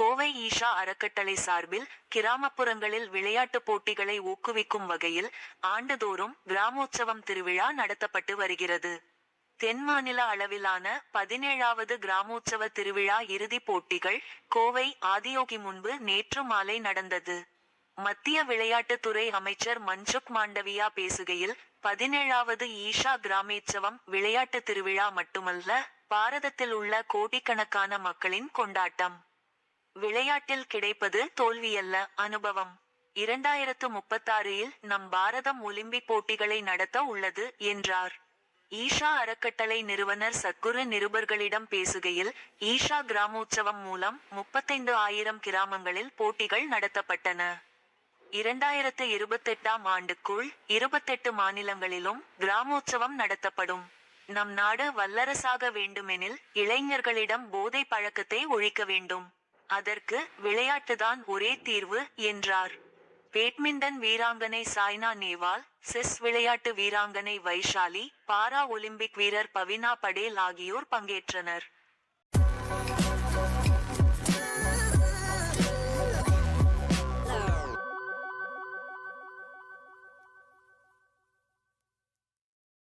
கோவை ஈஷா அறக்கட்டளை சார்பில் கிராமப்புறங்களில் விளையாட்டுப் போட்டிகளை ஊக்குவிக்கும் வகையில் ஆண்டுதோறும் கிராமோற்சவம் திருவிழா நடத்தப்பட்டு வருகிறது. தென் மாநில அளவிலான பதினேழாவது கிராமோற்சவ திருவிழா இறுதிப் போட்டிகள் கோவை ஆதியோகி முன்பு நேற்று மாலை நடந்தது. மத்திய விளையாட்டுத்துறை அமைச்சர் மன்சுக் மாண்டவியா பேசுகையில் பதினேழாவது ஈஷா கிராமோற்சவம் விளையாட்டு திருவிழா மட்டுமல்ல பாரதத்தில் உள்ள கோடிக்கணக்கான மக்களின் கொண்டாட்டம். விளையாட்டில் கிடைப்பது தோல்வியல்ல அனுபவம். இரண்டாயிரத்து முப்பத்தாறில் நம் பாரதம் ஒலிம்பிக் போட்டிகளை நடத்த உள்ளது என்றார். ஈஷா அறக்கட்டளை நிறுவனர் சத்குரு நிருபர்களிடம் பேசுகையில் ஈஷா கிராமோற்சவம் மூலம் முப்பத்தைந்து ஆயிரம் கிராமங்களில் போட்டிகள் நடத்தப்பட்டன. இரண்டாயிரத்து இருபத்தெட்டாம் ஆண்டுக்குள் இருபத்தெட்டு மாநிலங்களிலும் கிராமோற்சவம் நடத்தப்படும். நம் நாடு வல்லரசாக வேண்டுமெனில் இளைஞர்களிடம் போதை பழக்கத்தை ஒழிக்க வேண்டும். அதற்கு விளையாட்டுதான் ஒரே தீர்வு என்றார். பேட்மிண்டன் வீராங்கனை சாய்னா நேவால் செஸ் விளையாட்டு வீராங்கனை வைஷாலி பாரா ஒலிம்பிக் வீரர் பவினா படேல் ஆகியோர் பங்கேற்றனர்.